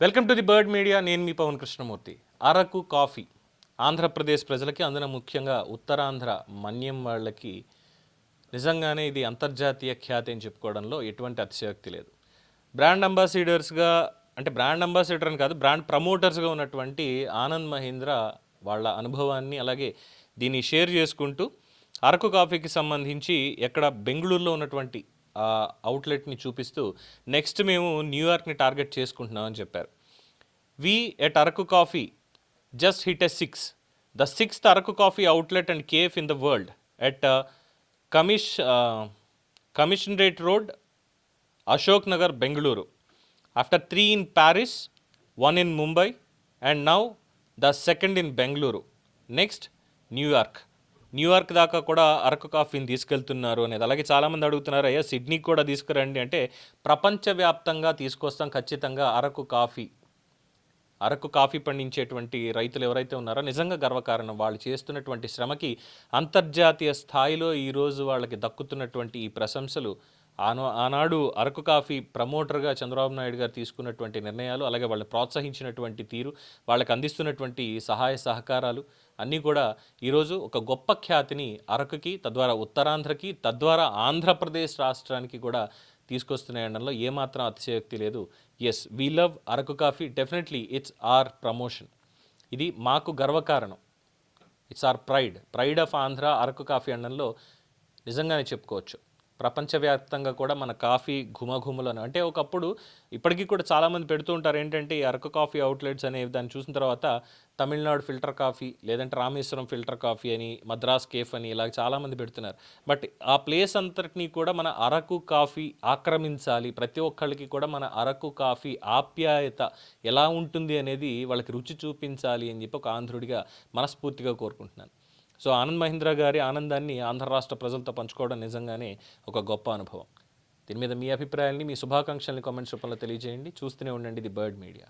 Welcome to the bird media. నేను మీ Pavan Krishnamurthy. Araku coffee Andhra Pradesh ప్రజలకి అందులో ముఖ్యంగా ఉత్తరాంధ్ర మన్యం వాళ్ళకి నిజంగానే ఇది అంతర్జాతీయ ఖ్యాతి అని చెప్పుకోవడంలో ఎటువంటి అతిశయోక్తి లేదు. బ్రాండ్ అంబాసిడర్స్గా అంటే బ్రాండ్ అంబాసిడర్ అని కాదు బ్రాండ్ ప్రమోటర్స్గా ఉన్నటువంటి ఆనంద్ మహీంద్ర వాళ్ళ అనుభవాన్ని అలాగే దీన్ని షేర్ చేసుకుంటూ అరకు కాఫీకి సంబంధించి ఎక్కడ బెంగళూరులో ఉన్నటువంటి అవుట్లెట్ని చూపిస్తూ నెక్స్ట్ మేము న్యూయార్క్ని టార్గెట్ చేసుకుంటున్నామని చెప్పారు. We at Araku coffee just hit a six. The sixth Araku coffee outlet and cafe in the world at కమిష్ commissionerate road Ashok Nagar Bengaluru. After three in Paris one in Mumbai and now the second in Bengaluru. Next New York New York దాకా కూడా అరకు కాఫీని తీసుకెళ్తున్నారు అనేది. అలాగే చాలామంది అడుగుతున్నారు అయ్యా సిడ్నీకి కూడా తీసుకురండి. అంటే ప్రపంచవ్యాప్తంగా తీసుకొస్తాం ఖచ్చితంగా అరకు కాఫీ. అరకు కాఫీ పండించేటువంటి రైతులు ఎవరైతే ఉన్నారో నిజంగా గర్వకారణం. వాళ్ళు చేస్తున్నటువంటి శ్రమకి అంతర్జాతీయ స్థాయిలో ఈరోజు వాళ్ళకి దక్కుతున్నటువంటి ఈ ప్రశంసలు. ఆనో ఆనాడు అరకు కాఫీ ప్రమోటర్గా చంద్రబాబు నాయుడు గారు తీసుకున్నటువంటి నిర్ణయాలు అలాగే వాళ్ళని ప్రోత్సహించినటువంటి తీరు వాళ్ళకి అందిస్తున్నటువంటి సహాయ సహకారాలు అన్నీ కూడా ఈరోజు ఒక గొప్ప ఖ్యాతిని అరకుకి తద్వారా ఉత్తరాంధ్రకి తద్వారా ఆంధ్రప్రదేశ్ రాష్ట్రానికి కూడా తీసుకొస్తున్నాయనడంలో ఏమాత్రం అతిశయోక్తి లేదు. Yes we love Araku coffee. Definitely it's our promotion ఇది మాకు గర్వకారణం. It's our pride pride of Andhra Araku coffee అనడంలో నిజంగానే చెప్పుకోవచ్చు. ప్రపంచవ్యాప్తంగా కూడా మన కాఫీ ఘుమఘుమలను అంటే ఒకప్పుడు ఇప్పటికీ కూడా చాలామంది పెడుతూ ఉంటారు ఏంటంటే ఈ అరకు కాఫీ అవుట్లెట్స్ అనేవి దాన్ని చూసిన తర్వాత తమిళనాడు ఫిల్టర్ కాఫీ లేదంటే రామేశ్వరం ఫిల్టర్ కాఫీ అని మద్రాస్ కేఫ్ అని ఇలా చాలామంది పెడుతున్నారు. బట్ ఆ ప్లేస్ అంతటినీ కూడా మన అరకు కాఫీ ఆక్రమించాలి. ప్రతి ఒక్కళ్ళకి కూడా మన అరకు కాఫీ ఆప్యాయత ఎలా ఉంటుంది అనేది వాళ్ళకి రుచి చూపించాలి అని చెప్పి ఒక ఆంధ్రుడిగా మనస్ఫూర్తిగా కోరుకుంటున్నాను. సో ఆనంద్ మహీంద్ర గారి ఆనందాన్ని ఆంధ్ర రాష్ట్ర ప్రజలతో పంచుకోవడం నిజంగానే ఒక గొప్ప అనుభవం. దీని మీద మీ అభిప్రాయాల్ని మీ శుభాకాంక్షల్ని కామెంట్స్ రూపంలో తెలియజేయండి. చూస్తూనే ఉండండి ది బర్డ్ మీడియా.